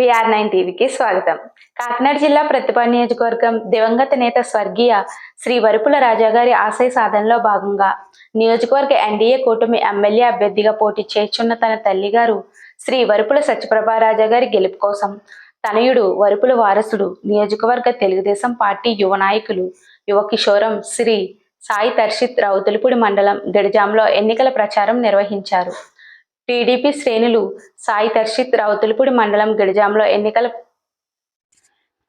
BR nine టీవీకి స్వాగతం. కాకినాడ జిల్లా ప్రతిభ నియోజకవర్గం దివంగత నేత స్వర్గీయ శ్రీ వరుపుల రాజాగారి ఆశయ సాధనలో భాగంగా నియోజకవర్గ ఎన్డీఏ కూటమి ఎమ్మెల్యే అభ్యర్థిగా పోటీ చేస్తున్న తన తల్లిగారు శ్రీ వరుపుల సత్యప్రభా రాజా గారి గెలుపు కోసం తనయుడు వరుపుల వారసుడు నియోజకవర్గ తెలుగుదేశం పార్టీ యువ నాయకులు యువ కిషోరం శ్రీ సాయి తర్షిత్ రౌతులపూడి మండలం గడిజాంలో ఎన్నికల ప్రచారం నిర్వహించారు. టీడీపీ శ్రేణులు సాయి తర్షిత్ రౌతులపూడి మండలం గిడిజాంలో ఎన్నికల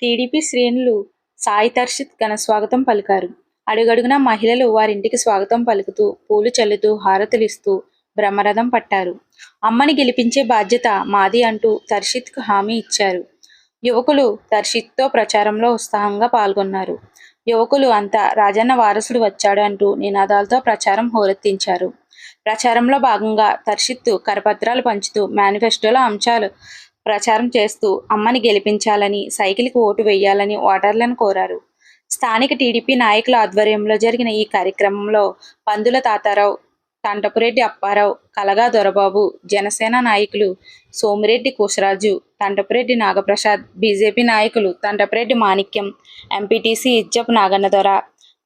టీడీపీ శ్రేణులు సాయి తర్షిత్ ఘన స్వాగతం పలికారు. అడుగడుగునా మహిళలు వారింటికి స్వాగతం పలుకుతూ పూలు చల్లుతూ హారతులిస్తూ బ్రహ్మరథం పట్టారు. అమ్మని గెలిపించే బాధ్యత మాది అంటూ తర్షిత్కు హామీ ఇచ్చారు. యువకులు తర్షిత్తో ప్రచారంలో ఉత్సాహంగా పాల్గొన్నారు. యువకులు అంతా రాజన్న వారసుడు వచ్చాడు అంటూ నినాదాలతో ప్రచారం హోరెత్తించారు. ప్రచారంలో భాగంగా తర్షిత్తు కరపత్రాలు పంచుతూ మేనిఫెస్టోలో అంశాలు ప్రచారం చేస్తూ అమ్మని గెలిపించాలని సైకిల్కి ఓటు వేయాలని ఓటర్లను కోరారు. స్థానిక టీడీపీ నాయకుల ఆధ్వర్యంలో జరిగిన ఈ కార్యక్రమంలో పందుల తాతారావు తంటపురెడ్డి అప్పారావు కలగా దొరబాబు జనసేన నాయకులు సోమిరెడ్డి కుశరాజు తంటపురెడ్డి నాగప్రసాద్ బీజేపీ నాయకులు తంటపురెడ్డి మాణిక్యం ఎంపీటీసీ ఇజ్జపు నాగన్నదొర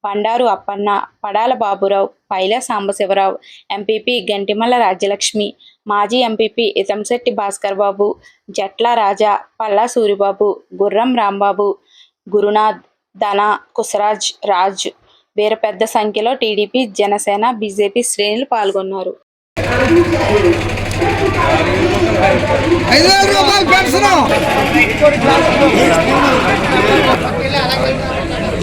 పండారు అప్పన్న పడాల బాబురావు పైల సాంబశివరావు ఎంపీపీ గంటిమల్ల రాజ్యలక్ష్మి మాజీ ఎంపీపీ ఇతంశెట్టి భాస్కర్ బాబు జట్ల రాజా పల్లా సూరిబాబు గుర్రం రాంబాబు గురునాథ్ ధన కుసరాజ్ రాజ్ వీర పెద్ద సంఖ్యలో టీడీపీ జనసేన బీజేపీ శ్రేణులు పాల్గొన్నారు. ఐదు రూపాయలు పెన్షన్.